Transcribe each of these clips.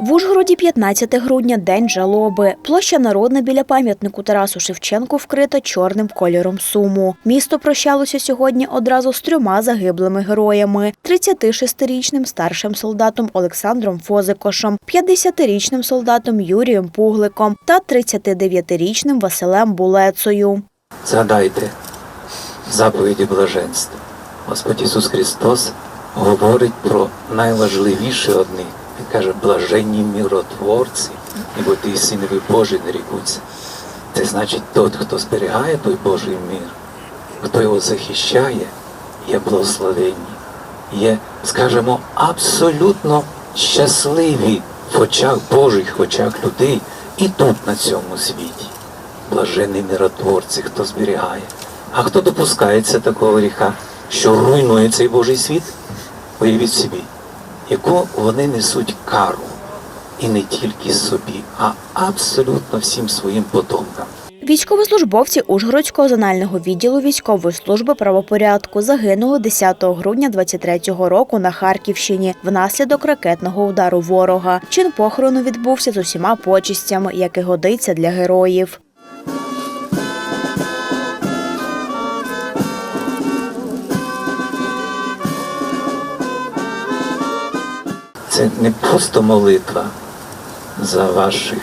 В Ужгороді 15 грудня день жалоби. Площа Народна біля пам'ятнику Тарасу Шевченку вкрита чорним кольором суму. Місто прощалося сьогодні одразу з трьома загиблими героями: 36-річним старшим солдатом Олександром Фозикошем, 50-річним солдатом Юрієм Пугликом та 39-річним Василем Булецею. Згадайте заповіді блаженства. Господь Ісус Христос говорить про найважливіше одне. Каже, блаженні миротворці, ібо ті синові Божі нарікуться. Це значить, тот, хто зберігає той Божий мир, хто його захищає, є благословенні, є, скажімо, абсолютно щасливі в очах Божих, в очах людей і тут, на цьому світі. Блаженні миротворці, хто зберігає. А хто допускається такого гріха, що руйнує цей Божий світ? Уявіть собі, яку вони несуть кару. І не тільки собі, а абсолютно всім своїм потомкам. Військовослужбовці Ужгородського зонального відділу військової служби правопорядку загинули 10 грудня 23-го року на Харківщині внаслідок ракетного удару ворога. Чин похорону відбувся з усіма почистями, як і годиться для героїв. Це не просто молитва за ваших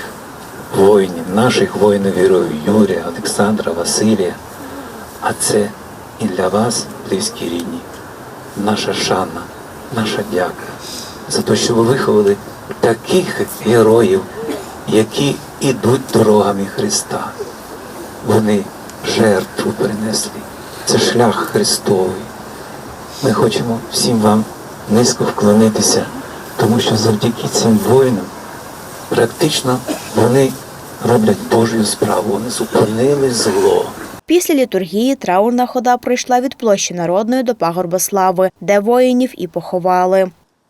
воїнів, наших воїнів героїв Юрія, Олександра, Василія, а це і для вас, близькі рідні, наша шана, наша дяка за те, що ви виховали таких героїв, які ідуть дорогами Христа. Вони жертву принесли. Це шлях Христовий. Ми хочемо всім вам низько вклонитися, тому що завдяки цим воїнам практично вони роблять Божу справу. Вони зупинили зло. Після літургії траурна хода пройшла від площі Народної до пагорба слави, де воїнів і поховали.